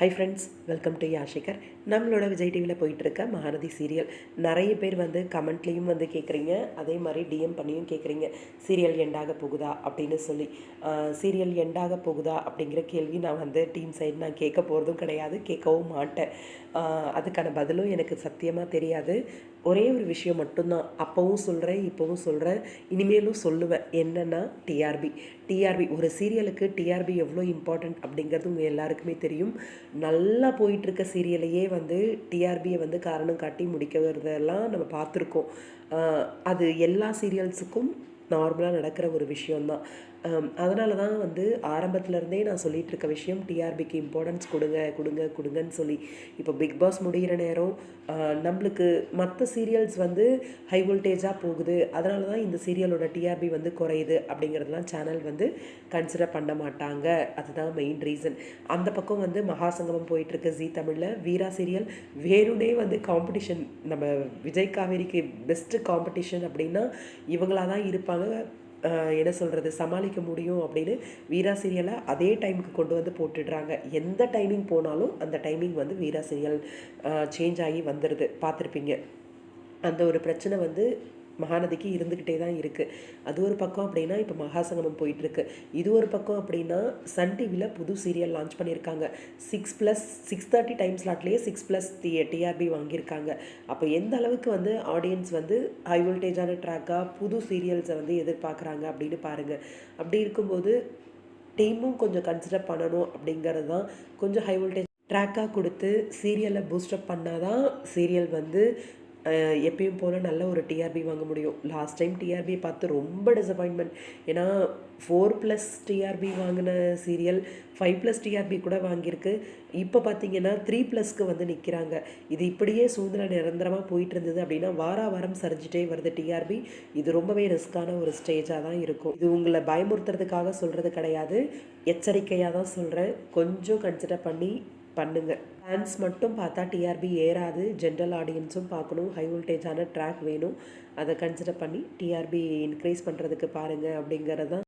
High friends welcome to யாஷிகர் நம்மளோட விஜய் டிவியில் போயிட்டுருக்க மகாநதி சீரியல் நிறைய பேர் வந்து கமெண்ட்லேயும் வந்து கேட்குறீங்க அதே மாதிரி டிஎம் பண்ணியும் கேட்குறீங்க சீரியல் எண்டாக போகுதா அப்படின்னு சொல்லி. சீரியல் எண்டாக போகுதா அப்படிங்கிற கேள்வி நான் வந்து டீம் சைடு நான் கேட்க போகிறதும் கிடையாது. கேட்கவும் மாட்டேன். அதுக்கான பதிலும் எனக்கு சத்தியமாக தெரியாது. ஒரே ஒரு விஷயம் மட்டும்தான். அப்போவும் சொல்கிறேன் இப்போவும் சொல்கிறேன் இனிமேலும் சொல்லுவேன். என்னென்னா டிஆர்பி டிஆர்பி ஒரு சீரியலுக்கு டிஆர்பி எவ்வளோ இம்பார்ட்டண்ட் அப்படிங்கிறது உங்கள் எல்லாருக்குமே தெரியும். நல்லா போயிட்டுருக்க சீரியலையே வந்து டிஆர்பியை வந்து காரணம் காட்டி முடிக்கிறதெல்லாம் நம்ம பார்த்துருக்கோம். அது எல்லா சீரியல்ஸுக்கும் நார்மலாக நடக்கிற ஒரு விஷயந்தான் Um, அதனால தான் வந்து ஆரம்பத்துலேருந்தே நான் சொல்லிகிட்டு இருக்க விஷயம் டிஆர்பிக்கு இம்பார்ட்டன்ஸ் கொடுங்க கொடுங்க கொடுங்கன்னு சொல்லி. இப்போ பிக் பாஸ் முடிகிற நேரம் நம்மளுக்கு மற்ற சீரியல்ஸ் வந்து ஹை வோல்டேஜாக போகுது. அதனால தான் இந்த சீரியலோட டிஆர்பி வந்து குறையுது அப்படிங்கிறதுலாம் சேனல் வந்து கன்சிடர் பண்ண மாட்டாங்க. அதுதான் மெயின் ரீசன் அந்த பக்கம் வந்து மகாசங்கமம் போயிட்டுருக்கு ஜீ தமிழில். வீரா சீரியல் வேறுனே வந்து காம்படிஷன் நம்ம விஜய் காவேரிக்கு பெஸ்ட்டு காம்படிஷன் அப்படின்னா இவங்களாக தான் இருப்பாங்க. என்ன சொல்கிறது சமாளிக்க முடியும் அப்படின்னு வீரா சீரியலை அதே டைமுக்கு கொண்டு வந்து போட்டுடுறாங்க. எந்த டைமிங் போனாலும் அந்த டைமிங் வந்து வீரா சீரியல் சேஞ்ச் ஆகி வந்துடுது பார்த்துருப்பீங்க. அந்த ஒரு பிரச்சனை வந்து மகாநதிக்கு இருந்துக்கிட்டே தான் இருக்குது அது ஒரு பக்கம் அப்படின்னா இப்போ மகாசங்கமம் போயிட்டுருக்கு. இது ஒரு பக்கம் அப்படின்னா சன் டிவியில் புது சீரியல் லான்ச் பண்ணியிருக்காங்க. Six plus six thirty time ஸ்லாட்லேயே six plus T TRP வாங்கியிருக்காங்க. அப்போ எந்த அளவுக்கு வந்து ஆடியன்ஸ் வந்து ஹை வோல்டேஜான ட்ராக்காக புது சீரியல்ஸை வந்து எதிர்பார்க்குறாங்க அப்படின்னு பாருங்கள் அப்படி இருக்கும்போது டீமும் கொஞ்சம் கன்சிடர் பண்ணணும் அப்படிங்கிறது தான் கொஞ்சம் ஹை வோல்டேஜ் ட்ராக்காக கொடுத்து சீரியலை பூஸ்டப் பண்ணால் தான் சீரியல் வந்து எப்பயும் போல் நல்ல ஒரு டிஆர்பி வாங்க முடியும். லாஸ்ட் டைம் டிஆர்பி பார்த்து ரொம்ப டிசப்பாயின்மெண்ட் ஏன்னா ஃபோர் ப்ளஸ் டிஆர்பி வாங்கின சீரியல் ஃபைவ் ப்ளஸ் டிஆர்பி கூட வாங்கியிருக்கு. இப்போ பார்த்தீங்கன்னா த்ரீ ப்ளஸ்க்கு வந்து நிற்கிறாங்க இது இப்படியே சூழ்நிலை நிரந்தரமாக போயிட்டு இருந்தது அப்படின்னா வார வாரம் சரிஞ்சிட்டே வருது டிஆர்பி இது ரொம்பவே ரிஸ்க்கான ஒரு ஸ்டேஜாக தான் இருக்கும். இது உங்களை பயமுறுத்துறதுக்காக சொல்கிறது கிடையாது. எச்சரிக்கையாக தான் சொல்கிறேன் கொஞ்சம் கன்சிடர் பண்ணி பண்ணுங்க. ஃபேன்ஸ் மட்டும் பார்த்தா டிஆர்பி ஏறாது. ஜென்ரல் ஆடியன்ஸும் பார்க்கணும். ஹை வோல்டேஜான ட்ராக் வேணும். அதை கன்சிடர் பண்ணி டிஆர்பி இன்க்ரீஸ் பண்ணுறதுக்கு பாருங்கள் அப்படிங்கிறது தான்